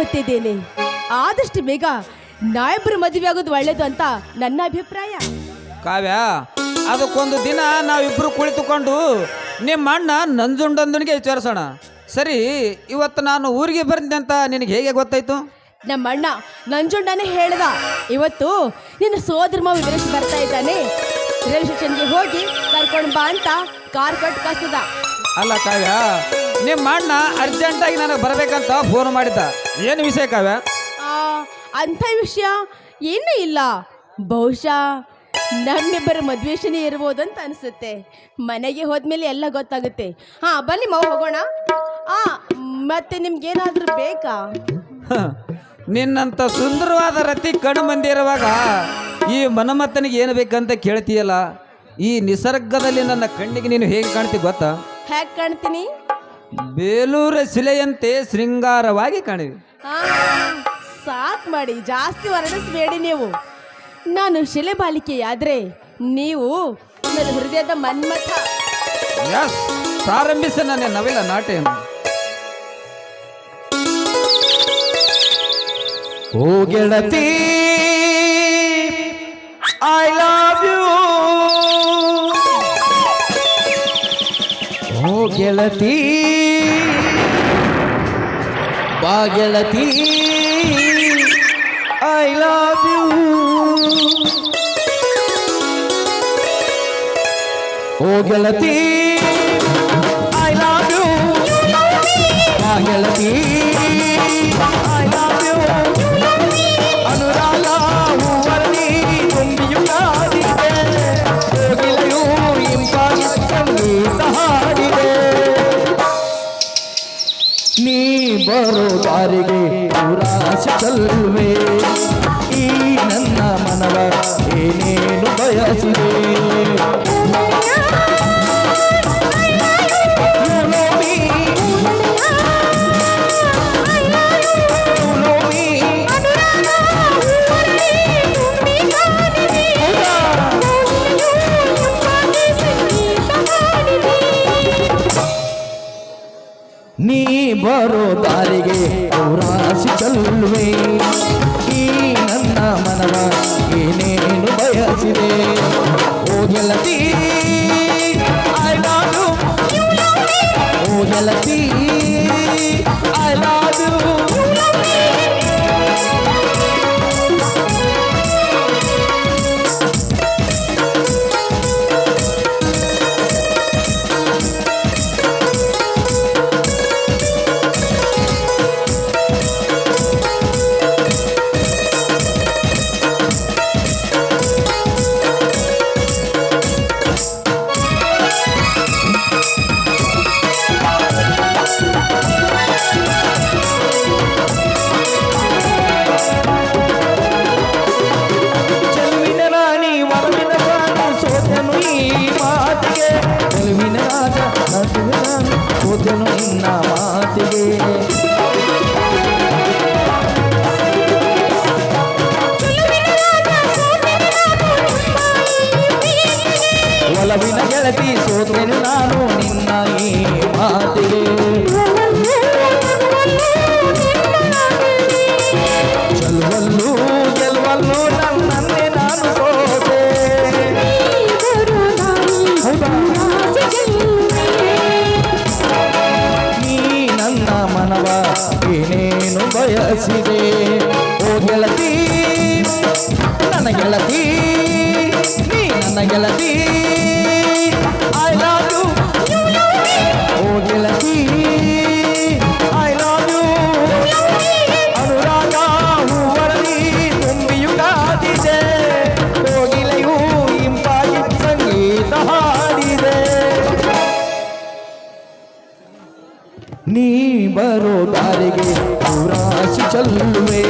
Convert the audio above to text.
ಹೊತ್ತಿದ್ದೇನೆ ಆದಷ್ಟು ಬೇಗ ನಾವಿಬ್ಬರು ಮದುವೆ ಆಗೋದು ಒಳ್ಳೇದು ಅಂತ ನನ್ನ ಅಭಿಪ್ರಾಯ. ಕಾವ್ಯ ಅದಕ್ಕೊಂದು ದಿನ ನಾವಿಬ್ರು ಕುಳಿತುಕೊಂಡು ನಿಮ್ಮ ಅಣ್ಣ ನಂಜುಂಡೊಂದನಿಗೆ ವಿಚಾರಿಸೋಣ. ಸರಿ ಇವತ್ತು ನಾನು ಊರಿಗೆ ಬರ್ತೀನಿ ಅಂತ ನಿನಗೆ ಹೇಗೆ ಗೊತ್ತಾಯ್ತು? ನಮ್ಮ ಅಣ್ಣ ನಂಜುಂಡನೇ ಹೇಳ್ದ. ಇವತ್ತು ನಿನ್ನ ಸೋದರ ಮಾವ ವಿದೇಶ ಬರ್ತಾ ಇದ್ದಾನೆ. ರೈಲ್ವೆ ಸ್ಟೇಷನ್ಗೆ ಹೋಗಿ ಕರ್ಕೊಂಡು ಬಾ ಅಂತ ಕಾರ್ ಕೊಟ್ಟು ಕಸದ ಅಲ್ಲ ಕಾವ್ಯ ನಿಮ್ಮ ಅಣ್ಣ ಅರ್ಜೆಂಟಾಗಿ ನನಗೆ ಬರಬೇಕಂತ ಫೋನ್ ಮಾಡಿದ್ದ. ಏನು ವಿಷಯ ಕಾವ್ಯ? ಆ, ಅಂಥ ವಿಷಯ ಏನೂ ಇಲ್ಲ. ಬಹುಶಃ ನಮ್ಮಿಬ್ಬರ ಮದ್ವೇಷನೇ ಇರ್ಬೋದು ಅಂತ ಅನಿಸುತ್ತೆ. ಮನೆಗೆ ಹೋದ್ಮೇಲೆ ಎಲ್ಲ ಗೊತ್ತಾಗುತ್ತೆ. ಹಾ ಬನ್ನಿ ಮಾವು ಹೋಗೋಣ. ಆ ಮತ್ತೆ ನಿಮ್ಗೇನಾದರೂ ಬೇಕಾ? ನಿನ್ನಂತ ನಿನ್ನಂಥ ಸುಂದರವಾದ ರತಿ ಕಣ್ಣು ಬಂದಿರುವಾಗ ಈ ಮನಮತ್ತನಿಗೆ ಏನು ಬೇಕಂತ ಕೇಳ್ತೀಯಲ್ಲ? ಈ ನಿಸರ್ಗದಲ್ಲಿ ನನ್ನ ಕಣ್ಣಿಗೆ ನೀನು ಹೇಗೆ ಕಾಣ್ತಿ ಗೊತ್ತಾ? ಹೇಗೆ ಕಾಣ್ತೀನಿ? ಬೇಲೂರ ಶಿಲೆಯಂತೆ ಶೃಂಗಾರವಾಗಿ ಕಾಣಿವೆ ಸಾಕ್ ಮಾಡಿ ಜಾಸ್ತಿ ವರ್ಣಿಸಬೇಡಿ ನೀವು. ನಾನು ಶಿಲೆ ಬಾಲಿಕೆಯಾದ್ರೆ ನೀವು ನನ್ನ ಹೃದಯದ ಮನ್ಮಥ. ಎಸ್ ಪ್ರಾರಂಭಿಸ ನನ್ನ ನವಿಲ ನಾಟ್ಯವನ್ನು ಓ ಗೆಳತಿ ಐ ಲವ್ ಯು ಓ ಗೆಳತಿ. ಬಾ ಗೆಳತಿ ಐ ಲವ್ ಯು ಓ ಗೆಳತಿ ಐ ಲವ್ ಯು ಬಾ ಗೆಳತಿ ಐ ಬರೋ ದಾರಿಗೆ ಪುರಾಶಲ್ವೇ ಈ ನನ್ನ ಮನವ ಏನೇನು ಬಯಸಿದೆ You ನೀ ಬರೋ ದಾರಿಗೆ ಈ ನನ್ನ ಮನವ ಏನೇನು ಬಯಸಿದೆ? ಓ ಗೆಳತಿ ಐ ಲವ್ ಯು ಓ ಗೆಳತಿ వదను ನಿನ್ನ ಮಾತಿಗೆ ಏನೇನು ಬಯಸಿದೆ. ಓ ಗೆಳತಿ ನನ್ನ ಗೆಳತಿ ನೀ ನನ್ನ ಗೆಳತಿ. ನೀ ಬರೋ ದಾರಿಗೆ ಪುರಾಸಿ ಚಲ್ಲುವೆ